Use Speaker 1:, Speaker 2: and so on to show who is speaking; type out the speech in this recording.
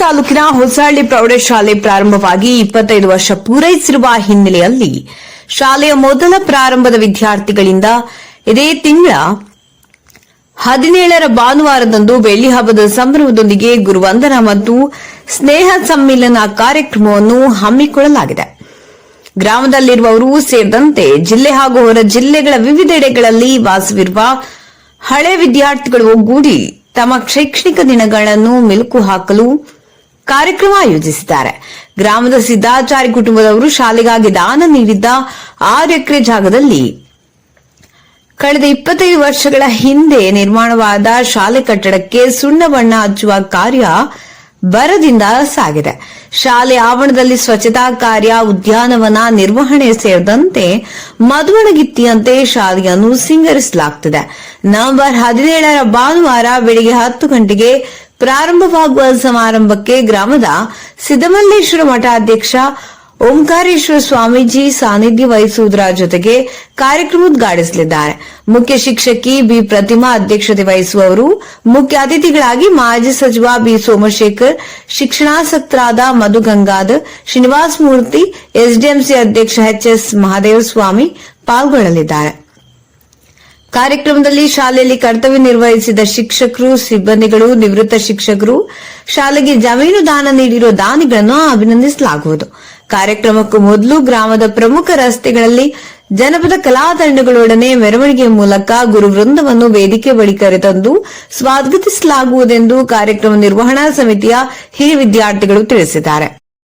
Speaker 1: ತಾಲೂಕಿನ ಹೊಸಹಳ್ಳಿ ಪ್ರೌಢಶಾಲೆ ಪ್ರಾರಂಭವಾಗಿ ಇಪ್ಪತ್ತೈದು ವರ್ಷ ಪೂರೈಸಿರುವ ಹಿನ್ನೆಲೆಯಲ್ಲಿ ಶಾಲೆಯ ಮೊದಲ ಪ್ರಾರಂಭದ ವಿದ್ಯಾರ್ಥಿಗಳಿಂದ ಇದೇ ತಿಂಗಳ ಹದಿನೇಳರ ಭಾನುವಾರದಂದು ಬೆಳ್ಳಿ ಹಬ್ಬದ ಸಂಭ್ರಮದೊಂದಿಗೆ ಗುರುವಂದನ ಮತ್ತು ಸ್ನೇಹ ಸಮ್ಮಿಲನ ಕಾರ್ಯಕ್ರಮವನ್ನು ಹಮ್ಮಿಕೊಳ್ಳಲಾಗಿದೆ. ಗ್ರಾಮದಲ್ಲಿರುವವರು ಸೇರಿದಂತೆ ಜಿಲ್ಲೆ ಹಾಗೂ ಹೊರ ಜಿಲ್ಲೆಗಳ ವಿವಿಧೆಡೆಗಳಲ್ಲಿ ವಾಸವಿರುವ ಹಳೆ ವಿದ್ಯಾರ್ಥಿಗಳು ಒಗ್ಗೂಡಿ ತಮ್ಮ ಶೈಕ್ಷಣಿಕ ದಿನಗಳನ್ನು ಮೆಲುಕು ಹಾಕಲು ಕಾರ್ಯಕ್ರಮ ಆಯೋಜಿಸಿದ್ದಾರೆ. ಗ್ರಾಮದ ಸಿದ್ದಾಚಾರಿ ಕುಟುಂಬದವರು ಶಾಲೆಗಾಗಿ ದಾನ ನೀಡಿದ್ದ ಆರು ಎಕರೆ ಜಾಗದಲ್ಲಿ ಕಳೆದ ಇಪ್ಪತ್ತೈದು ವರ್ಷಗಳ ಹಿಂದೆ ನಿರ್ಮಾಣವಾದ ಶಾಲೆ ಕಟ್ಟಡಕ್ಕೆ ಸುಣ್ಣ ಬಣ್ಣ ಹಚ್ಚುವ ಕಾರ್ಯ ಬರದಿಂದ ಸಾಗಿದೆ. ಶಾಲೆ ಆವರಣದಲ್ಲಿ ಸ್ವಚ್ಛತಾ ಕಾರ್ಯ, ಉದ್ಯಾನವನ ನಿರ್ವಹಣೆ ಸೇರಿದಂತೆ ಮದುವಣಗಿತ್ತಿಯಂತೆ ಶಾಲೆಯನ್ನು ಸಿಂಗರಿಸಲಾಗುತ್ತಿದೆ ನವೆಂಬರ್ ಹದಿನೇಳರ ಭಾನುವಾರ ಬೆಳಿಗ್ಗೆ ಹತ್ತು ಗಂಟೆಗೆ ಪ್ರಾರಂಭವಾಗುವ ಸಮಾರಂಭಕ್ಕೆ ಗ್ರಾಮದ ಸಿದ್ದಮಲ್ಲೇಶ್ವರ ಮಠಾಧ್ಯಕ್ಷ ಓಂಕಾರೇಶ್ವರ ಸ್ವಾಮೀಜಿ ಸಾನ್ನಿಧ್ಯ ವಹಿಸುವುದರ ಜೊತೆಗೆ ಕಾರ್ಯಕ್ರಮ ಉದ್ಘಾಟಿಸಲಿದ್ದಾರೆ. ಮುಖ್ಯ ಶಿಕ್ಷಕಿ ಬಿ ಪ್ರತಿಮಾ ಅಧ್ಯಕ್ಷತೆ ವಹಿಸುವವರು, ಮುಖ್ಯ ಅತಿಥಿಗಳಾಗಿ ಮಾಜಿ ಸಚಿವ ಬಿ ಸೋಮಶೇಖರ್, ಶಿಕ್ಷಣಾಸಕ್ತರಾದ ಮಧು ಗಂಗಾಧರ್, ಶ್ರೀನಿವಾಸ ಮೂರ್ತಿ, ಎಸ್ಡಿಎಂಸಿ ಅಧ್ಯಕ್ಷ ಎಚ್ ಎಸ್ ಮಹಾದೇವಸ್ವಾಮಿ ಪಾಲ್ಗೊಳ್ಳಲಿದ್ದಾರೆ. ಕಾರ್ಯಕ್ರಮದಲ್ಲಿ ಶಾಲೆಯಲ್ಲಿ ಕರ್ತವ್ಯ ನಿರ್ವಹಿಸಿದ ಶಿಕ್ಷಕರು, ಸಿಬ್ಬಂದಿಗಳು, ನಿವೃತ್ತ ಶಿಕ್ಷಕರು, ಶಾಲೆಗೆ ಜಮೀನು ದಾನ ನೀಡಿರುವ ದಾನಿಗಳನ್ನು ಅಭಿನಂದಿಸಲಾಗುವುದು. ಕಾರ್ಯಕ್ರಮಕ್ಕೂ ಮೊದಲು ಗ್ರಾಮದ ಪ್ರಮುಖ ರಸ್ತೆಗಳಲ್ಲಿ ಜನಪದ ಕಲಾತಂಡಗಳೊಡನೆ ಮೆರವಣಿಗೆ ಮೂಲಕ ಗುರು ವೃಂದವನ್ನು ವೇದಿಕೆ ಬಳಿ ಕರೆತಂದು ಸ್ವಾಗತಿಸಲಾಗುವುದೆಂದು ಕಾರ್ಯಕ್ರಮ ನಿರ್ವಹಣಾ ಸಮಿತಿಯ ಹಿರಿಯ ವಿದ್ಯಾರ್ಥಿಗಳು ತಿಳಿಸಿದ್ದಾರೆ.